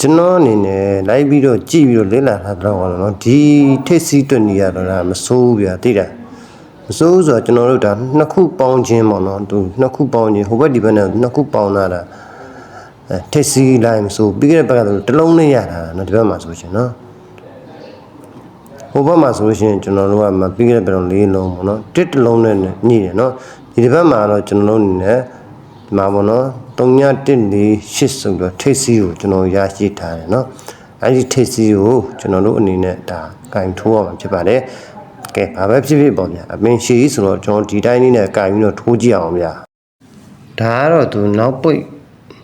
ကျွန်တော်အနေနဲ့လိုက်ပြီးတော့ကြည့်ပြီးတော့လေ့လာထားတော့ကတော့နော်ဒီထိတ်စီးတွက်နေရတော့ဒါမစိုးဘူးဗျာသိတာမစိုးဘူးဆိုတော့ကျွန်တော်တို့ဒါနှစ်ခုပေါင်းခြင်းပေါ့နော်သူနှစ်ခုပေါင်းခြင်းဟိုဘက်ဒီဘက်နဲ့နှစ်ခုပေါင်းလာတာအဲထိတ်စီးလိုက်မစိုးပြီးခဲ့တဲ့ဘက်ကတော့တစ်လုံးနဲ့ရတာနော်ဒီဘက်မှာဆိုရှင်နော်ဟိုဘက်မှာဆိုလို့ရှိရင်ကျွန်တော်တို့ကမပြီးခဲ့တဲ့ဘက်တော့၄လုံးပေါ့နော်တစ်တစ်လုံးနဲ့ညှိတယ်နော်ဒီဒီဘက်မှာတော့ကျွန်တော်တို့အနေနဲ့ဒီ မှာပေါ့နော်3148ဆိုတော့ထိတ်စီးကိုကျွန်တော်ရရှိထားတယ်နော်အဲဒီထိတ်စီးကိုကျွန်တော်တို့အနေနဲ့ဒါကင်ထိုးရမှာဖြစ်ပါတယ်ကဲဘာပဲဖြစ်ဖြစ်ပေါ့ဗျာအပင်ရှည်ဆိုတော့ကျွန်တော်ဒီတိုင်းလေးနဲ့ကင်ပြီးတော့ထိုးကြည့်အောင်ဗျာဒါကတော့သူနောက်ပိတ်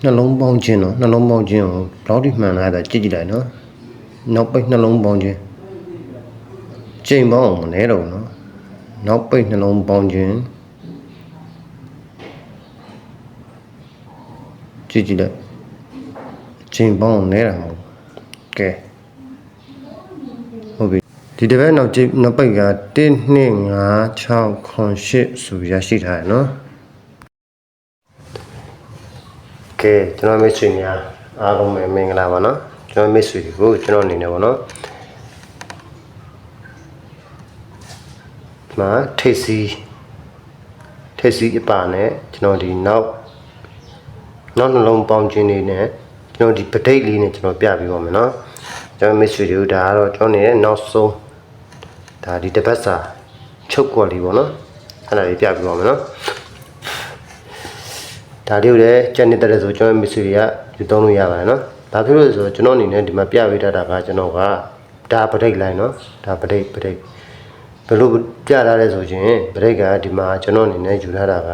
နှလုံးပေါင်းခြင်းနော်နှလုံးပေါင်းခြင်းကိုဘယ်လောက်ထိမှန်လာတာကြည့်ကြည့်လိုက်နော်နောက်ပိတ်နှလုံးပေါင်းခြင်းချိန်ပေါင်းအောင်မလဲတော့ဘူးနော်နောက်ပိတ်နှလုံးပေါင်းခြင်း ကြည့်ကြည့်လိုက်ချိန်ပေါင်းအောင်လဲတာမဟုတ်ဘူးကဲဟုတ်ပြီဒီတစ်ပတ်နောက်ကြည့်နောက်ပိတ်က1 2 5 6 9 8ဆိုရရှိထားတယ်နော်ကဲကျွန်တော်မိတ်ဆွေများအားလုံးပဲမင်္ဂလာပါနော်ကျွန်တော်မိတ်ဆွေတွေကိုကျွန်တော်အနေနဲ့ပေါ့နော်ဒီမှာထိတ်စီထိတ်စီအပါနဲ့ကျွန်တော်ဒီနောက် နောက်နှလုံးပေါင်းခြင်းလေးနဲ့ကျွန်တော်ဒီပဋိတ်လေးနဲ့ကျွန်တော်ပြပြီးပါမယ်နော်ကျွန်တော်မိတ်ဆွေတို့ဒါကတော့ကျွန်တော်နေတဲ့နောက်ဆုံးဒါဒီတစ်ပတ်စာချုပ်ကွက်လေးပေါ့နော်အဲ့ဒါလေးပြပြီးပါမယ်နော်ဒါလေးကိုလည်းကြက်နေတဲ့ဆိုကျွန်တော်မိတ်ဆွေတွေကယူသုံးလို့ရပါတယ်နော်ဒါဖြစ်လို့ဆိုတော့ကျွန်တော်အနေနဲ့ဒီမှာပြပေးထားတာကကျွန်တော်ကဒါပဋိတ်လိုင်းနော်ဒါပဋိတ်ပဋိတ်ဘယ်လိုပြထားလဲဆိုရင်ဗရိတ်ကဒီမှာကျွန်တော်အနေနဲ့ယူထားတာက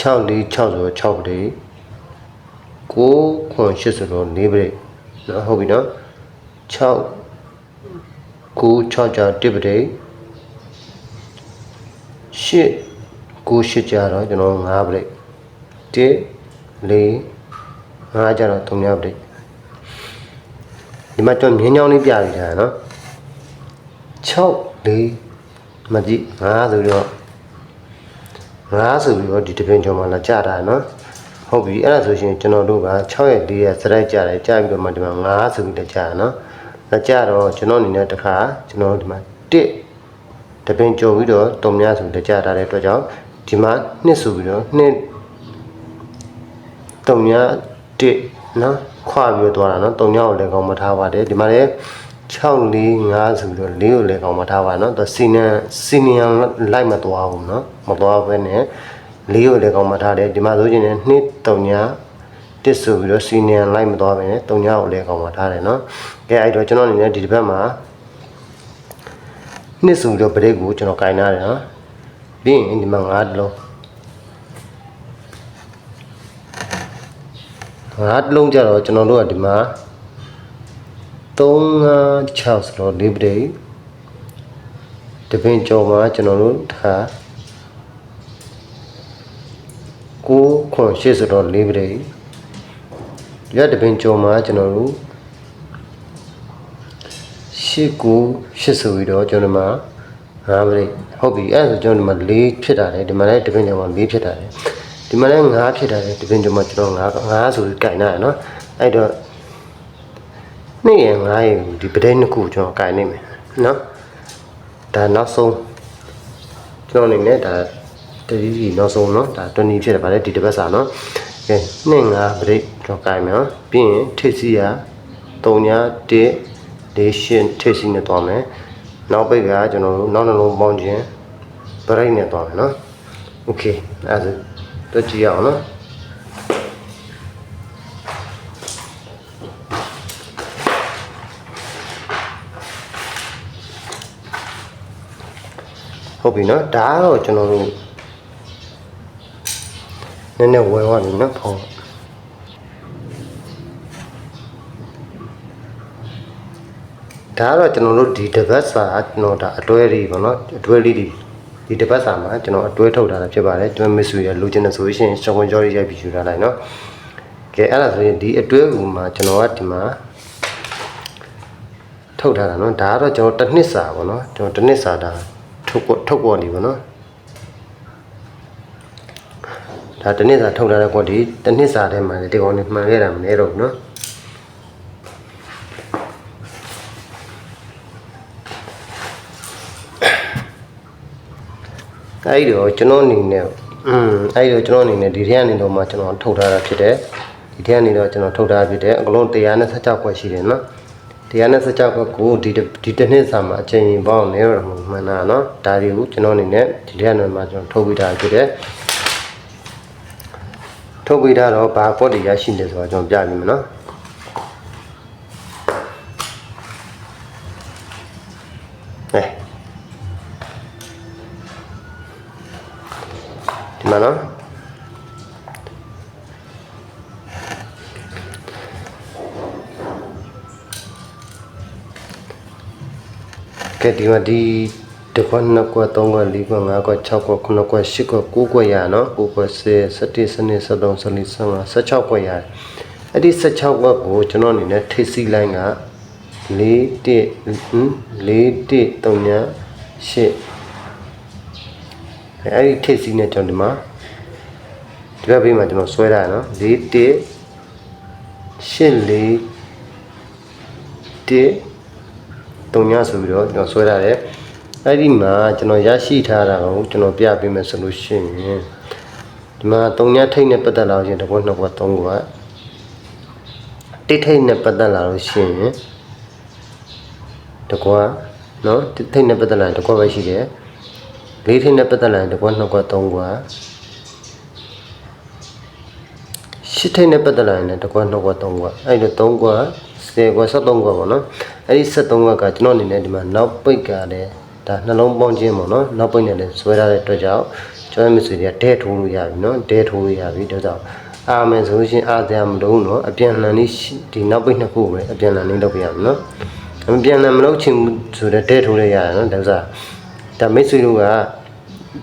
6460 6ပလေး9ခွန်80တော့4ပလေးနော်ဟုတ်ပြီနော်6 9 6ကြာ1ပလေး8 9 8ကြာတော့ကျွန်တော်5ပလေး1 4 5ကြာတော့3ပလေးဒီမှာကျွန်တော်မြင်းချောင်းလေးပြပြထားတာနော်6 4မကြည့်5ဆိုတော့ 5ဆိုပြီးတော့ဒီတပင်ကျော်မှာလာကြတာနော်ဟုတ်ပြီအဲ့ဒါဆိုရှင်ကျွန်တော်တို့က6ရဲ့4ရဲ့စရိုက်ကြတယ်ကြာပြီးတော့မှဒီမှာ5ဆိုပြီးတော့ကြာနော်လာကြတော့ကျွန်တော်အနေနဲ့တစ်ခါကျွန်တော်ဒီမှာ1တပင်ကျော်ပြီးတော့တုံများဆိုပြီးတော့ကြာတာတဲ့အတွက်ကြောင့်ဒီမှာ2ဆိုပြီးတော့2တုံများ1နော်ခွာပြီးတော့သွားတာနော်တုံများကိုလည်းကောင်းမထားပါတယ်ဒီမှာလည်း 6 4 5ဆိုပြီးတော့4ကိုလည်းကောင်းမထားပါနော်သူစီနန်စီနီယန်လိုက်မသွားဘူးနော်မသွားဘဲနဲ့4ကိုလည်းကောင်းမထားတယ်ဒီမှာဆိုရင်လည်း2တုံညာတစ်ဆိုပြီးတော့စီနီယန်လိုက်မသွားဘဲနဲ့တုံညာကိုလည်းကောင်းမထားတယ်နော်ကဲအဲ့တော့ကျွန်တော်အနေနဲ့ဒီတစ်ပတ်မှာနှစ်ဆိုပြီးတော့ဗရိတ်ကိုကျွန်တော်ကင်ထားတယ်နော်ပြီးရင်ဒီမှာ5တလုံးငါးတလုံးကြတော့ကျွန်တော်တို့ကဒီမှာ 3 5 6ဆိုတော့၄ပရိတ်တပင်ကျော်မှာကျွန်တော်တို့ထား9ခွန်8ဆိုတော့၄ပရိတ်ရတပင်ကျော်မှာကျွန်တော်တို့8 9 8ဆိုပြီးတော့ကျွန်တော်မှာ5ပရိတ်ဟုတ်ပြီအဲ့ဒါဆိုကျွန်တော်ဒီမှာ4ဖြစ်တာလေဒီမှာလည်းတပင်ကျော်မှာ4ဖြစ်တာလေဒီမှာလည်း9ဖြစ်တာလေတပင်ကျော်မှာကျွန်တော်9 9ဆိုပြီးကြိုင်တာရနော်အဲ့တော့ နေ့ရငါးရဒီပဒိတ်နှစ်ခုကျွန်တော်ကင်နေမယ်နော်ဒါနောက်ဆုံးကျွန်တော်အနေနဲ့ဒါတတိကြီးနောက်ဆုံးနော်ဒါ20ဖြစ်တယ်ဗါလေဒီတစ်ပတ်စာနော်ကဲနှစ်ငါးပဒိတ်ကျွန်တော်ကင်မယ်နော်ပြီးရင်ထိပ်စီရ3ည1လေးရှင်းထိပ်စီနဲ့သွားမယ်နောက်ပိတ်ကကျွန်တော်တို့နောက်နှလုံးပေါင်းခြင်းပရိတ်နဲ့သွားမယ်နော်โอเคအဲ့ဒါတော့ကြည့်ရအောင်နော် ဟုတ်ပြီနော်ဒါကတော့ကျွန်တော်တို့နည်းနည်းဝယ်သွားပြီနော်ဖုန်းဒါကတော့ကျွန်တော်တို့ဒီတစ်ပတ်စာကျွန်တော်ဒါအတွဲလေးပေါ့နော်အတွဲလေးဒီဒီတစ်ပတ်စာမှာကျွန်တော်အတွဲထုတ်ထားတာဖြစ်ပါတယ်ကျွမ်းမစ်ဆွေရလိုချင်တဲ့ဆိုရှင်ရှောင်းဝင်ကြော်ရိုက်ပြီးယူထားလိုက်နော်ကဲအဲ့ဒါဆိုရင်ဒီအတွဲကူမှာကျွန်တော်ကဒီမှာထုတ်ထားတာနော်ဒါကတော့ကျွန်တော်တစ်နှစ်စာပေါ့နော်ကျွန်တော်တစ်နှစ်စာဒါ ထုတ်ပေါ်ထုတ်ပေါ်နေပါနော်ဒါဒါတစ်နှစ်စာထုတ်လာတဲ့ကွက်ဒီတစ်နှစ်စာထဲမှာလေဒီကောင်နေမှန်ခဲ့တာမနေတော့ဘူးနော်အဲ့ဒီတော့ကျွန်တော်အနေနဲ့อืมအဲ့ဒီတော့ကျွန်တော်အနေနဲ့ဒီထဲကနေတော့မှကျွန်တော်ထုတ်ထားတာဖြစ်တယ်ဒီထဲကနေတော့ကျွန်တော်ထုတ်ထားဖြစ်တယ်အကလုံး126ခွက်ရှိတယ်နော် 126ခွက်ကိုဒီတစ်ဒီတစ်နှစ်စာမှာအချိန်ရင်ပေါင်းနေတော့မှန်တာနော်ဒါတွေကိုကျွန်တော်အနေနဲ့ဒီထဲကနေမှကျွန်တော်ထုတ်ပြီးသားဖြစ်တယ်ထုတ်ပြီးသားတော့ဘာပေါ့တွေရရှိနေဆိုတော့ကျွန်တော်ပြပြမယ်နော်အဲဒီမှာနော် ကဲဒီမှာဒီတစ်ခွက်နှစ်ခွက်သုံးခွက်လေးခွက်ငါးခွက်၆ခွက်ခုနှစ်ခွက်ရှစ်ခွက်ကိုးခွက်ရနော်ကိုးခွက်10 17 12 13 14 15 16ခွက်ရတယ်အဲ့ဒီ16ခွက်ကိုကျွန်တော်အနေနဲ့ထိစီလိုင်းက4 1ဟမ်4 1 3ည8အဲ့ဒီထိစီနဲ့ကျွန်တော်ဒီမှာဒီဘက်ဘေးမှာကျွန်တော်ဆွဲထားရနော်4 1 8 4 1 တုံညဆိုပြီးတော့ကျွန်တော်ဆွဲထားတယ်အဲ့ဒီမှာကျွန်တော်ရရှိထားတာကိုကျွန်တော်ပြပေးမယ်ဆိုလို့ရှိရင်ဒီမှာတုံညထိတ်နဲ့ပတ်သက်လာလို့ရှိရင်တစ်ခွက်နှစ်ခွက်သုံးခွက်တိတ်ထိတ်နဲ့ပတ်သက်လာလို့ရှိရင်တစ်ခွက်နော်တိတ်ထိတ်နဲ့ပတ်သက်လာရင်တစ်ခွက်ပဲရှိတယ်လေးထိတ်နဲ့ပတ်သက်လာရင်တစ်ခွက်နှစ်ခွက်သုံးခွက်ရှစ်ထိတ်နဲ့ပတ်သက်လာရင်လည်းတစ်ခွက်နှစ်ခွက်သုံးခွက်အဲ့ဒီသုံးခွက်10ခွက်73ခွက်ပေါ့နော် အဲ့ဒီ73ခွက်ကကျွန်တော်အနေနဲ့ဒီမှာနောက်ပိတ်ကလည်းဒါနှလုံးပေါင်းခြင်းပေါ့နော်နောက်ပိတ်နဲ့လည်းဆွဲထားတဲ့အတွက်ကြောင့်ကျွန်တော်မဆွေတွေကဒဲထိုးလို့ရပြီနော်ဒဲထိုးလို့ရပြီဒါကြောင့်အာမယ်ဆိုလို့ရှိရင်အာစရာမလိုဘူးနော်အပြန်လှန်လေးရှိဒီနောက်ပိတ်နှစ်ခုပဲအပြန်လှန်လေးလုပ်ပြရမယ်နော်အပြန်လှန်မလုပ်ချင်ဘူးဆိုတော့ဒဲထိုးလို့ရတယ်နော်ဒါကြောင့်ဒါမိတ်ဆွေတို့က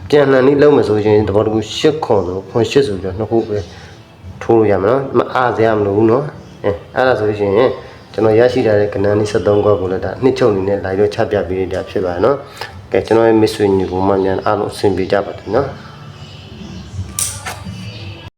ပြန်လှန်လေးလုပ်မယ်ဆိုရင်သဘောတကူရှစ်ခွန်ဆိုခွန်ရှစ်ဆိုပြီးတော့နှစ်ခုပဲထိုးလို့ရမယ်နော်မအားစရာမလိုဘူးနော်အဲအဲ့ဒါဆိုလို့ရှိရင် ကျွန်တော်ရရှိထားတဲ့ကဏ္ဍလေး73ခွက်ကိုလည်းဒါနှစ်ချုပ်အနေနဲ့လိုက်တော့ချပြပေးနေတာဖြစ်ပါတယ်နော်ကဲကျွန်တော်ရဲ့မိတ်ဆွေညီကောင်မများအားလုံးအဆင်ပြေကြပါစေနော်